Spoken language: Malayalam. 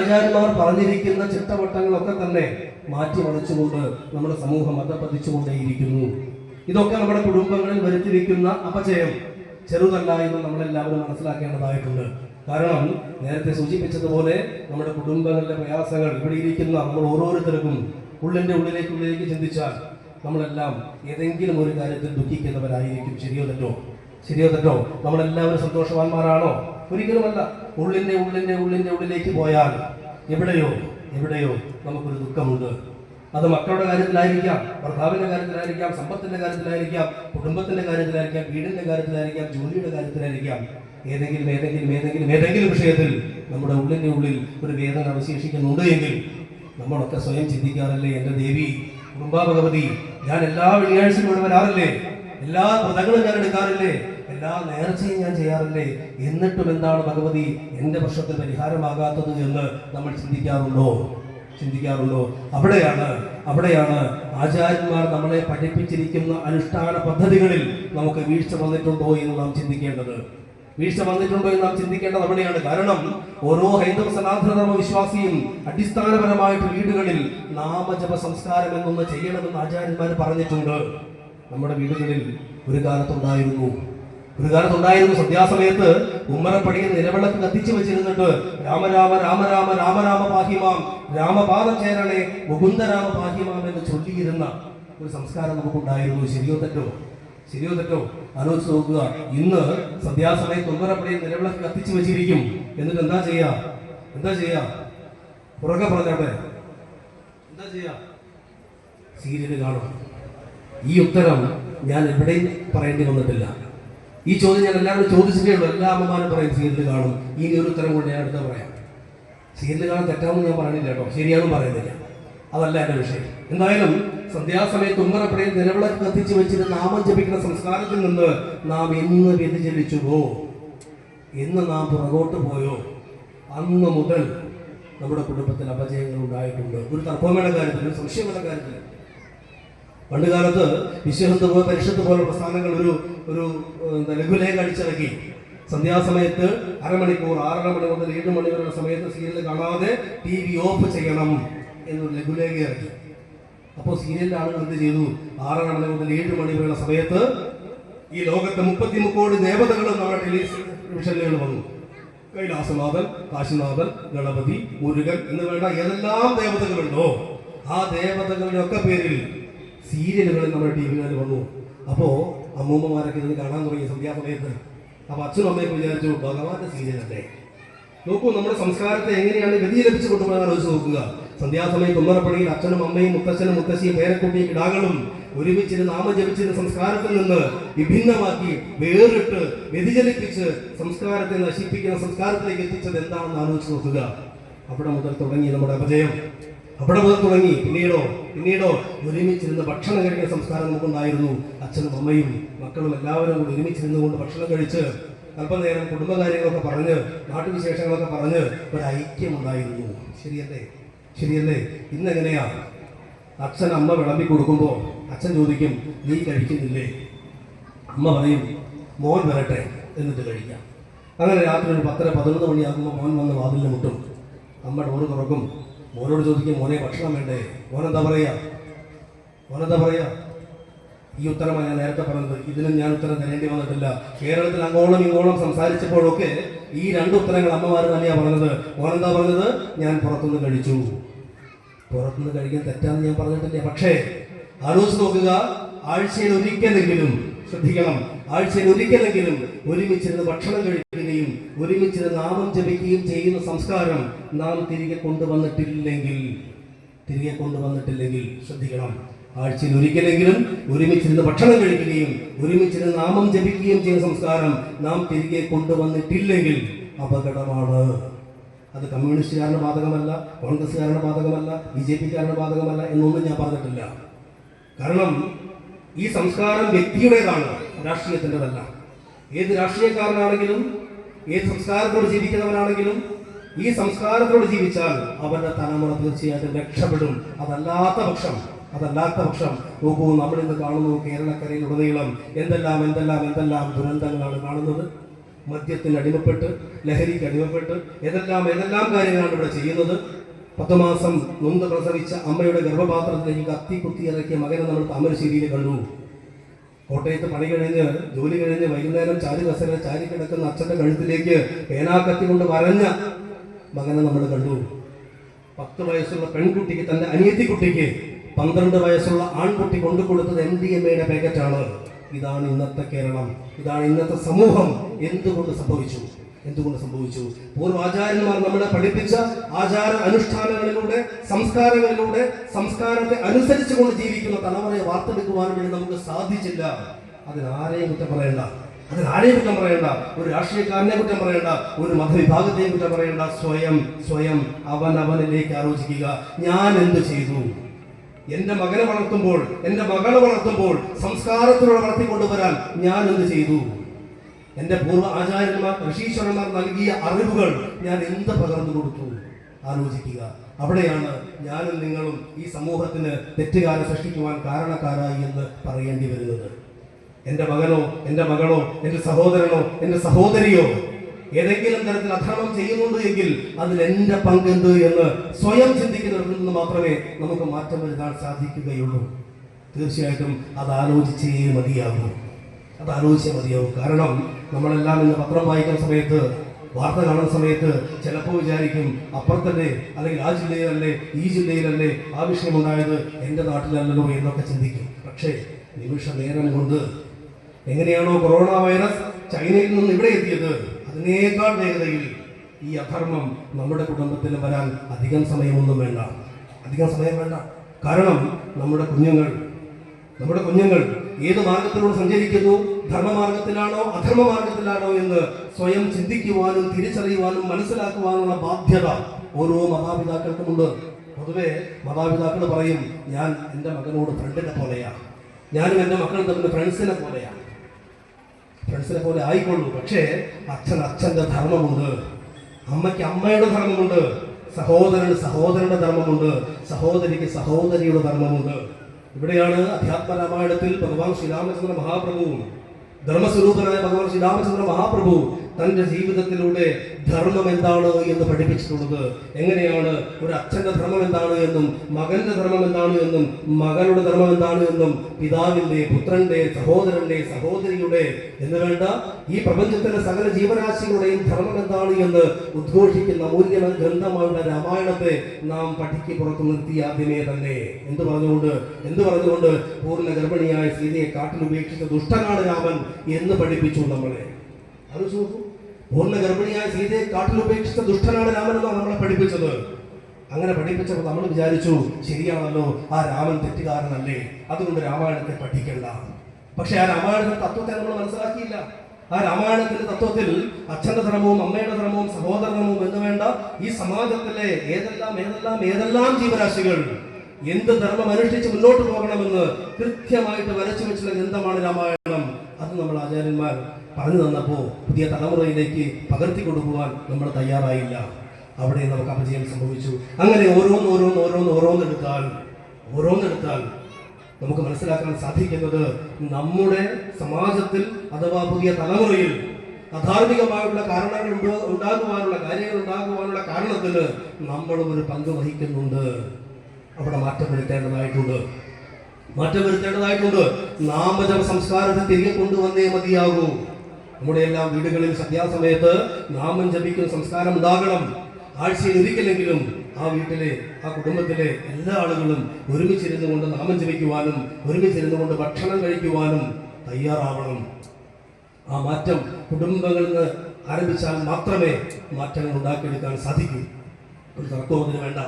ആചാര്യന്മാർ പറഞ്ഞിരിക്കുന്ന ചിട്ടവട്ടങ്ങളൊക്കെ തന്നെ മാറ്റിമറിച്ചുകൊണ്ട് നമ്മുടെ സമൂഹം അധപ്പതിച്ചുകൊണ്ടേയിരിക്കുന്നു ഇതൊക്കെ നമ്മുടെ കുടുംബങ്ങളിൽ വരുത്തിയിരിക്കുന്ന അപചയം ചെറുതല്ല എന്ന് നമ്മളെല്ലാവരും മനസ്സിലാക്കേണ്ടതായിട്ടുണ്ട്. കാരണം നേരത്തെ സൂചിപ്പിച്ചതുപോലെ നമ്മുടെ കുടുംബങ്ങളിലെ പ്രയാസങ്ങൾ ഇവിടെ ഇരിക്കുന്ന നമ്മൾ ഓരോരുത്തർക്കും ഉള്ളിന്റെ ഉള്ളിലേക്ക് ഉള്ളിലേക്ക് ചിന്തിച്ചാൽ നമ്മളെല്ലാം ഏതെങ്കിലും ഒരു കാര്യത്തിൽ ദുഃഖിക്കുന്നവരായിരിക്കും. ശരിയോ തെറ്റോ? ശരിയോ തെറ്റോ? നമ്മളെല്ലാവരും സന്തോഷവാന്മാരാണോ? ഒരിക്കലുമല്ല ഉള്ളിന്റെ ഉള്ളിന്റെ ഉള്ളിന്റെ ഉള്ളിലേക്ക് പോയാൽ എവിടെയോ എവിടെയോ നമുക്കൊരു ദുഃഖമുണ്ട്. അത് മക്കളുടെ കാര്യത്തിലായിരിക്കാം ഭർത്താവിന്റെ കാര്യത്തിലായിരിക്കാം സമ്പത്തിന്റെ കാര്യത്തിലായിരിക്കാം കുടുംബത്തിന്റെ കാര്യത്തിലായിരിക്കാം വീടിന്റെ കാര്യത്തിലായിരിക്കാം ജോലിയുടെ കാര്യത്തിലായിരിക്കാം. ഏതെങ്കിലും ഏതെങ്കിലും ഏതെങ്കിലും ഏതെങ്കിലും വിഷയത്തിൽ നമ്മുടെ ഉള്ളിന്റെ ഉള്ളിൽ ഒരു വേദന അവശേഷിക്കുന്നുണ്ട് എങ്കിൽ നമ്മളൊക്കെ സ്വയം ചിന്തിക്കാറില്ലേ എന്റെ ദേവി കുടുംബാഭഗവതി ഞാൻ എല്ലാ വെള്ളിയാഴ്ചയും ഇവിടെ വരാറില്ലേ? എല്ലാ വ്രതങ്ങളും ഞാൻ എടുക്കാറില്ലേ? എല്ലാ നേർച്ചയും ഞാൻ ചെയ്യാറില്ലേ? എന്നിട്ടും എന്താണ് ഭഗവതി എന്റെ പ്രശ്നത്തിൽ പരിഹാരമാകാത്തത് എന്ന് നമ്മൾ ചിന്തിക്കാറുണ്ടോ? ചിന്തിക്കാറുണ്ടോ? അവിടെയാണ് അവിടെയാണ് ആചാര്യന്മാർ നമ്മളെ പഠിപ്പിച്ചിരിക്കുന്ന അനുഷ്ഠാന പദ്ധതികളിൽ നമുക്ക് വീഴ്ച വന്നിട്ടുണ്ടോ എന്ന് നാം ചിന്തിക്കേണ്ടത്. വീഴ്ച വന്നിട്ടുണ്ടോ എന്ന് നാം ചിന്തിക്കേണ്ടത് അവിടെയാണ്. കാരണം ഓരോ ഹൈന്ദവ സനാതനധർമ്മ വിശ്വാസിയും അടിസ്ഥാനപരമായിട്ട് വീടുകളിൽ നാമജപ സംസ്കാരം എന്നൊന്ന് ചെയ്യണമെന്ന് ആചാര്യന്മാർ പറഞ്ഞിട്ടുണ്ട്. നമ്മുടെ വീടുകളിൽ ഒരു കാലത്തുണ്ടായിരുന്നു. ഒരു കാലത്തുണ്ടായിരുന്നു സന്ധ്യാസമയത്ത് ഉമ്മറപ്പടിയിൽ നിലവിളക്ക് കത്തിച്ചു വെച്ചിരുന്നിട്ട് രാമരാമ രാമരാമ രാമരാമ പാഹിമാം രാമപാദം ചേരണെ മുകുന്ദരാമ പാഹിമാം എന്ന് ചൊല്ലിയിരുന്ന ഒരു സംസ്കാരം നമുക്കുണ്ടായിരുന്നു. ശരിയോ തെറ്റോ? ശരിയോ തെറ്റോ? ആലോചിച്ച് നോക്കുക. ഇന്ന് സന്ധ്യാസമയത്ത് ഉമ്മറപ്പടിയിൽ നിലവിളക്ക് കത്തിച്ചു വെച്ചിരിക്കും. എന്നിട്ട് എന്താ ചെയ്യാ? എന്താ ചെയ്യാ? പുറകെ പറഞ്ഞോട്ടെ എന്താ ചെയ്യാ? സീരിയൽ കാണും. ഈ ഉത്തരം ഞാൻ എവിടെയും പറയേണ്ടി വന്നിട്ടില്ല. ഈ ചോദ്യം ഞാൻ എല്ലാവരും ചോദിച്ചിട്ടേ ഉള്ളൂ എല്ലാ അമ്മമാരും പറയും സീരിയൽ കാണും. ഈ ഒരു ഉത്തരം കൊണ്ട് ഞാൻ അടുത്ത പറയാം. സീരിയൽ കാണാൻ തെറ്റാമെന്ന് ഞാൻ പറയുന്നില്ല കേട്ടോ. ശരിയാണെന്ന് പറയുന്നില്ല. അതല്ല എന്റെ വിഷയം. എന്തായാലും സന്ധ്യാസമയത്ത് ഉമ്മറപ്പടയിൽ നിലവിളക്ക് കത്തിച്ച് വെച്ചിട്ട് നാമം ജപിക്കുന്ന സംസ്കാരത്തിൽ നിന്ന് നാം എന്ന് വ്യതിചലിച്ചുവോ? എന്ന് നാം പുറകോട്ട് പോയോ? അന്ന് മുതൽ നമ്മുടെ കുടുംബത്തിൽ അപജയങ്ങൾ ഉണ്ടായിട്ടുണ്ട്. ഒരു തർക്കമേട കാര്യത്തിലും സംശയമുള്ള കാര്യത്തിൽ. പണ്ട് കാലത്ത് വിശ്വഹിന്ദു പരിഷത്ത് പോലുള്ള പ്രസ്ഥാനങ്ങൾ ഒരു ഒരു ലഘുലേഖ അടിച്ചിറക്കി. സന്ധ്യാസമയത്ത് അരമണിക്കൂർ ആറര മണി മുതൽ ഏഴ് മണി വരെയുള്ള സമയത്ത് സീരിയൽ കാണാതെ ടി വി ഓഫ് ചെയ്യണം എന്നൊരു ലഘുലേഖ ഇറക്കി. അപ്പോൾ സീരിയലിൽ ആളുകൾ എന്ത് ചെയ്തു? ആറര മണി മുതൽ ഏഴ് മണി വരെയുള്ള സമയത്ത് ഈ ലോകത്തെ മുപ്പത്തി മുക്കോടി ദേവതകളും നമ്മുടെ ടെലിവിഷനുകൾ വന്നു. കൈലാസനാഥൻ കാശിനാഥൻ ഗണപതി മുരുകൻ എന്ന് വേണ്ട ഏതെല്ലാം ദേവതകളുണ്ടോ? ആ ദേവതകളുടെ ഒക്കെ പേരിൽ സീരിയലുകൾ നമ്മുടെ ടി വികളിൽ വന്നു. അപ്പോ അമ്മൂമ്മമാരൊക്കെ ഇത് കാണാൻ തുടങ്ങി സന്ധ്യാസമയത്ത്. അപ്പൊ അച്ഛനും അമ്മയൊക്കെ വിചാരിച്ചു ഭഗവാന്റെ സീരിയലല്ലേ? നോക്കൂ നമ്മുടെ സംസ്കാരത്തെ എങ്ങനെയാണ് വ്യതിചലിപ്പിച്ച് കൊണ്ടുപോകാൻ ആലോചിച്ച് നോക്കുക. സന്ധ്യാസമയത്ത് ഉമ്മറപ്പണിയിൽ അച്ഛനും അമ്മയും മുത്തച്ഛനും മുത്തശ്ശിയും പേരക്കുട്ടിയും കിടാകളും ഒരുമിച്ചിരുന്ന് നാമം ജപിച്ചിരുന്ന സംസ്കാരത്തിൽ നിന്ന് വിഭിന്നമാക്കി വേറിട്ട് വ്യതിചലിപ്പിച്ച് സംസ്കാരത്തെ നശിപ്പിക്കുന്ന സംസ്കാരത്തിലേക്ക് എത്തിച്ചത് എന്താണെന്ന് ആലോചിച്ച് നോക്കുക. അവിടെ മുതൽ തുടങ്ങി നമ്മുടെ അപജയം. അവിടെ മുതൽ തുടങ്ങി. പിന്നീടോ പിന്നീടോ ഒരുമിച്ചിരുന്ന് ഭക്ഷണം കഴിക്കുന്ന സംസ്കാരം നമുക്കുണ്ടായിരുന്നു. അച്ഛനും അമ്മയും മക്കളും എല്ലാവരും കൂടി ഒരുമിച്ചിരുന്നു കൊണ്ട് ഭക്ഷണം കഴിച്ച് അല്പനേരം കുടുംബകാര്യങ്ങളൊക്കെ പറഞ്ഞ് നാട്ടുവിശേഷങ്ങളൊക്കെ പറഞ്ഞ് ഒരു ഐക്യം ഉണ്ടായിരുന്നു ശരിയല്ലേ? ശരിയല്ലേ? ഇന്നെങ്ങനെയാ? അച്ഛൻ അമ്മ വിളമ്പി കൊടുക്കുമ്പോൾ അച്ഛൻ ചോദിക്കും നീ കഴിക്കുന്നില്ലേ? അമ്മ പറയും മോൻ വരട്ടെ എന്നിട്ട് കഴിക്കാം. അങ്ങനെ രാത്രി ഒരു പത്തര പതിനൊന്ന് മണിയാകുമ്പോൾ മോൻ വന്ന് വാതിലിന് മുട്ടും. അമ്മ ഡോറ് തുറക്കും. മോനോട് ചോദിക്കും മോനെ ഭക്ഷണം വേണ്ടേ? മോനെന്താ പറയാ? മോനെന്താ പറയാ? ഈ ഉത്തരമാണ് ഞാൻ നേരത്തെ പറഞ്ഞത്. ഇതിനും ഞാൻ ഉത്തരം തരേണ്ടി വന്നിട്ടില്ല. കേരളത്തിൽ അങ്ങോളം ഇങ്ങോളം സംസാരിച്ചപ്പോഴൊക്കെ ഈ രണ്ട് ഉത്തരങ്ങൾ അമ്മമാർ തന്നെയാണ് പറഞ്ഞത്. മോനെന്താ പറഞ്ഞത്? ഞാൻ പുറത്തുനിന്ന് കഴിച്ചു. പുറത്തുനിന്ന് കഴിക്കാൻ തെറ്റാന്ന് ഞാൻ പറഞ്ഞിട്ടില്ല. പക്ഷേ ആലോചിച്ച് നോക്കുക. ആഴ്ചയിൽ ഒരിക്കലെങ്കിലും ശ്രദ്ധിക്കണം. ആഴ്ചയിൽ ഒരിക്കലെങ്കിലും ഒരുമിച്ചിരുന്ന് ഭക്ഷണം കഴിക്കുകയും ഒരുമിച്ചിരുന്ന് നാമം ജപിക്കുകയും ചെയ്യുന്ന സംസ്കാരം നാം തിരികെ കൊണ്ടുവന്നിട്ടില്ലെങ്കിൽ തിരികെ കൊണ്ടുവന്നിട്ടില്ലെങ്കിൽ ശ്രദ്ധിക്കണം. ആഴ്ചയിൽ ഒരിക്കലെങ്കിലും ഒരുമിച്ചിരുന്ന് ഭക്ഷണം കഴിക്കുകയും ഒരുമിച്ചിരുന്ന് നാമം ജപിക്കുകയും ചെയ്യുന്ന സംസ്കാരം നാം തിരികെ കൊണ്ടുവന്നിട്ടില്ലെങ്കിൽ അപകടമാണ്. അത് കമ്മ്യൂണിസ്റ്റുകാരുടെ ബാധകമല്ല കോൺഗ്രസ്സുകാരുടെ ബാധകമല്ല ബി ജെ പിക്കാരുടെ ബാധകമല്ല എന്നൊന്നും ഞാൻ പറഞ്ഞിട്ടില്ല. കാരണം ഈ സംസ്കാരം വ്യക്തിയുടേതാണ് രാഷ്ട്രീയത്തിന്റെതല്ല. ഏത് രാഷ്ട്രീയക്കാരനാണെങ്കിലും ഏത് സംസ്കാരത്തോട് ജീവിക്കുന്നവനാണെങ്കിലും ഈ സംസ്കാരത്തോട് ജീവിച്ചാൽ അവരുടെ തലമുറ തീർച്ചയായിട്ടും രക്ഷപ്പെടും. അതല്ലാത്ത പക്ഷം അതല്ലാത്ത പക്ഷം നോക്കൂ നമ്മൾ ഇന്ന് കാണുന്നു കേരളക്കരയിൽ ഉടനീളം എന്തെല്ലാം എന്തെല്ലാം എന്തെല്ലാം ദുരന്തങ്ങളാണ് കാണുന്നത്. മദ്യത്തിന് അടിമപ്പെട്ട് ലഹരിക്ക് അടിമപ്പെട്ട് ഏതെല്ലാം ഏതെല്ലാം കാര്യങ്ങളാണ് ഇവിടെ ചെയ്യുന്നത്. പത്ത് മാസം നൊന്ത് പ്രസവിച്ച അമ്മയുടെ ഗർഭപാത്രത്തിലേക്ക് കത്തി കുത്തി ഇറക്കിയ മകനെ നമ്മൾ താമരശ്ശേരിയിൽ കണ്ടു. കോട്ടയത്ത് പണി കഴിഞ്ഞ് ജോലി കഴിഞ്ഞ് വൈകുന്നേരം ചാരി കസര ചാരി കിടക്കുന്ന അച്ഛന്റെ കഴുത്തിലേക്ക് പേനാക്കത്തി കൊണ്ട് വരഞ്ഞ മകനെ നമ്മൾ കണ്ടു. പത്ത് വയസ്സുള്ള പെൺകുട്ടിക്ക് തന്റെ അനിയത്തിക്കുട്ടിക്ക് പന്ത്രണ്ട് വയസ്സുള്ള ആൺകുട്ടി കൊണ്ടു കൊടുത്തത് എം ഡി എം എയുടെ പാക്കറ്റാണ്. ഇതാണ് ഇന്നത്തെ കേരളം. ഇതാണ് ഇന്നത്തെ സമൂഹം. എന്തുകൊണ്ട് സംഭവിച്ചു? എന്തുകൊണ്ട് സംഭവിച്ചു? പൂർവാചാര്യന്മാർ നമ്മളെ പഠിപ്പിച്ച ആചാര അനുഷ്ഠാനങ്ങളിലൂടെ സംസ്കാരങ്ങളിലൂടെ സംസ്കാരത്തെ അനുസരിച്ചുകൊണ്ട് ജീവിക്കുന്ന തലമുറയെ വാർത്തെടുക്കുവാൻ വേണ്ടി നമുക്ക് സാധിച്ചില്ല. അതിനാരെയും കുറ്റം പറയണ്ട. അതിനാരെയും കുറ്റം പറയണ്ട. ഒരു രാഷ്ട്രീയക്കാരനെ കുറ്റം പറയണ്ട. ഒരു മതവിഭാഗത്തെയും കുറ്റം പറയണ്ട. സ്വയം സ്വയം അവൻ അവനിലേക്ക് ആലോചിക്കുക. ഞാൻ എന്ത് ചെയ്തു? എന്റെ മകനെ വളർത്തുമ്പോൾ എന്റെ മകളെ വളർത്തുമ്പോൾ സംസ്കാരത്തിലൂടെ വളർത്തിക്കൊണ്ടുവരാൻ ഞാൻ എന്ത് ചെയ്തു? എന്റെ പൂർവ ആചാര്യന്മാർ ഋഷീശ്വരന്മാർ നൽകിയ അറിവുകൾ ഞാൻ എന്ത് പകർന്നു കൊടുത്തു? ആലോചിക്കുക. അവിടെയാണ് ഞാനും നിങ്ങളും ഈ സമൂഹത്തിന് തെറ്റുകാരെ സൃഷ്ടിക്കുവാൻ കാരണക്കാരായി എന്ന് പറയേണ്ടി വരുന്നത്. എന്റെ മകനോ എന്റെ മകളോ എന്റെ സഹോദരനോ എന്റെ സഹോദരിയോ ഏതെങ്കിലും തരത്തിൽ അധർമ്മം ചെയ്യുന്നുണ്ട് എങ്കിൽ അതിൽ എന്റെ പങ്കെന്ത് എന്ന് സ്വയം ചിന്തിക്കുന്നിടത്തിൽ നിന്ന് മാത്രമേ നമുക്ക് മാറ്റം വരുത്താൻ സാധിക്കുകയുള്ളൂ. തീർച്ചയായിട്ടും അത് ആലോചിച്ചേ മതിയാകൂ. അത് ആലോചിച്ചാൽ മതിയാവും. കാരണം നമ്മളെല്ലാം ഇന്ന് പത്രം വായിക്കുന്ന സമയത്ത് വാർത്ത കാണുന്ന സമയത്ത് ചിലപ്പോൾ വിചാരിക്കും അപ്പുറത്തല്ലേ അല്ലെങ്കിൽ ആ ജില്ലയിലല്ലേ ഈ ജില്ലയിലല്ലേ ആ വിഷയമുണ്ടായത് എന്റെ നാട്ടിലല്ലല്ലോ എന്നൊക്കെ ചിന്തിക്കും. പക്ഷേ നിമിഷ നേരം കൊണ്ട് എങ്ങനെയാണോ കൊറോണ വൈറസ് ചൈനയിൽ നിന്ന് ഇവിടെ എത്തിയത് അതിനേക്കാൾ വേഗതയിൽ ഈ അധർമ്മം നമ്മുടെ കുടുംബത്തിൽ വരാൻ അധികം സമയമൊന്നും വേണ്ട. അധികം സമയം വേണ്ട. കാരണം നമ്മുടെ കുഞ്ഞുങ്ങൾ നമ്മുടെ കുഞ്ഞുങ്ങൾ ഏത് മാർഗത്തിലൂടെ സഞ്ചരിക്കുന്നു? ധർമ്മമാർഗത്തിലാണോ അധർമ്മ മാർഗത്തിലാണോ എന്ന് സ്വയം ചിന്തിക്കുവാനും തിരിച്ചറിയുവാനും മനസ്സിലാക്കുവാനുള്ള ബാധ്യത ഓരോ മാതാപിതാക്കൾക്കുമുണ്ട് പൊതുവെ മാതാപിതാക്കൾ പറയും ഞാൻ എന്റെ മകനോട് ഫ്രണ്ടിനെ പോലെയാണ്. ഞാനും എന്റെ മക്കൾ തമ്മിൽ ഫ്രണ്ട്സിനെ പോലെയാണ്. ഫ്രണ്ട്സിനെ പോലെ ആയിക്കൊള്ളൂ. പക്ഷേ അച്ഛൻ അച്ഛന്റെ ധർമ്മമുണ്ട്. അമ്മയ്ക്ക് അമ്മയുടെ ധർമ്മമുണ്ട്. സഹോദരന് സഹോദരന്റെ ധർമ്മമുണ്ട്. സഹോദരിക്ക് സഹോദരിയുടെ ധർമ്മമുണ്ട്. ഇവിടെയാണ് അധ്യാത്മ രാമായണത്തിൽ ഭഗവാൻ ശ്രീരാമചന്ദ്ര മഹാപ്രഭുവും ധർമ്മസ്വരൂപനായ ഭഗവാൻ ശ്രീരാമചന്ദ്ര മഹാപ്രഭു തന്റെ ജീവിതത്തിലൂടെ ധർമ്മം എന്താണ് എന്ന് പഠിപ്പിച്ചിട്ടുള്ളത്? എങ്ങനെയാണ് ഒരു അച്ഛന്റെ ധർമ്മം എന്താണ് എന്നും മകന്റെ ധർമ്മം എന്താണ് എന്നും മകളുടെ ധർമ്മം എന്താണ് എന്നും പിതാവിന്റെ പുത്രന്റെ സഹോദരന്റെ സഹോദരിയുടെ എന്ന് വേണ്ട ഈ പ്രപഞ്ചത്തിലെ സകല ജീവരാശികളുടെയും ധർമ്മം എന്താണ് എന്ന് ഉദ്ഘോഷിക്കുന്ന മൂല്യ ഗ്രന്ഥമായുള്ള രാമായണത്തെ നാം പഠിക്ക് പുറത്തു നിർത്തി ആദ്യമേ തന്നെ. എന്ത് പറഞ്ഞുകൊണ്ട്? എന്ത് പറഞ്ഞുകൊണ്ട്? പൂർണ ഗർഭിണിയായ സീതയെ കാട്ടിൽ ഉപേക്ഷിച്ച ദുഷ്ടനാണ് രാമൻ എന്ന് പഠിപ്പിച്ചു നമ്മളെ. അത് നോക്കൂ പൂർണ ഗർഭിണിയായ സീതയെ കാട്ടിൽ ഉപേക്ഷിച്ച ദുഷ്ടനാണ് രാമൻ എന്നാണ് നമ്മളെ പഠിപ്പിച്ചത്. അങ്ങനെ പഠിപ്പിച്ചപ്പോൾ നമ്മൾ വിചാരിച്ചു ശരിയാണല്ലോ ആ രാമൻ തെറ്റുകാരനല്ലേ. അതുകൊണ്ട് രാമായണത്തെ പഠിക്കണ്ട. പക്ഷെ ആ രാമായണത്തിന്റെ തത്വത്തെ നമ്മൾ മനസ്സിലാക്കിയില്ല. ആ രാമായണത്തിന്റെ തത്വത്തിൽ അച്ഛന്റെ ധർമ്മവും അമ്മയുടെ ധർമ്മവും സഹോദരധർമ്മവും എന്ന് വേണ്ട ഈ സമാജത്തിലെ ഏതെല്ലാം ഏതെല്ലാം ഏതെല്ലാം ജീവരാശികൾ എന്ത് ധർമ്മം അനുഷ്ഠിച്ച് മുന്നോട്ട് പോകണമെന്ന് കൃത്യമായിട്ട് വരച്ചു വെച്ചുള്ള ഗ്രന്ഥമാണ് രാമായണം. നമ്മൾ ആചാര്യന്മാർ പറഞ്ഞു തന്നപ്പോൾ പുതിയ തലമുറയിലേക്ക് പകർത്തി കൊണ്ടുപോകാൻ നമ്മൾ തയ്യാറായില്ല. അവിടെ നമുക്ക് അപജയം സംഭവിച്ചു. അങ്ങനെ ഓരോന്ന് ഓരോന്ന് ഓരോന്ന് ഓരോന്നെടുത്താൽ ഓരോന്നെടുത്താൽ നമുക്ക് മനസ്സിലാക്കാൻ സാധിക്കുന്നത് നമ്മുടെ സമാജത്തിൽ അഥവാ പുതിയ തലമുറയിൽ അധാർമികമായുള്ള കാരണങ്ങൾ ഉണ്ടോ- ഉണ്ടാകുവാനുള്ള കാര്യങ്ങൾ ഉണ്ടാകുവാനുള്ള കാരണത്തിൽ നമ്മളും ഒരു പങ്ക് വഹിക്കുന്നുണ്ട്. അവിടെ മാറ്റം വരുത്തേണ്ടതായിട്ടുണ്ട്. മാറ്റം വരുത്തേണ്ടതായിട്ടുണ്ട് നാമജപ സംസ്കാരത്തെ തിരികെ കൊണ്ടുവന്നേ മതിയാകൂ. നമ്മുടെ എല്ലാ വീടുകളിൽ സന്ധ്യാസമയത്ത് നാമം ജപിക്കുന്ന സംസ്കാരം ഉണ്ടാകണം. ആഴ്ചയിൽ ഒരിക്കലെങ്കിലും ആ വീട്ടിലെ ആ കുടുംബത്തിലെ എല്ലാ ആളുകളും ഒരുമിച്ചിരുന്നു കൊണ്ട് നാമം ജപിക്കുവാനും ഒരുമിച്ചിരുന്നു കൊണ്ട് ഭക്ഷണം കഴിക്കുവാനും തയ്യാറാവണം. ആ മാറ്റം കുടുംബങ്ങളിൽ നിന്ന് ആരംഭിച്ചാൽ മാത്രമേ മാറ്റങ്ങൾ ഉണ്ടാക്കിയെടുക്കാൻ സാധിക്കൂ. ഒരു തർക്കവും അതിന് വേണ്ട.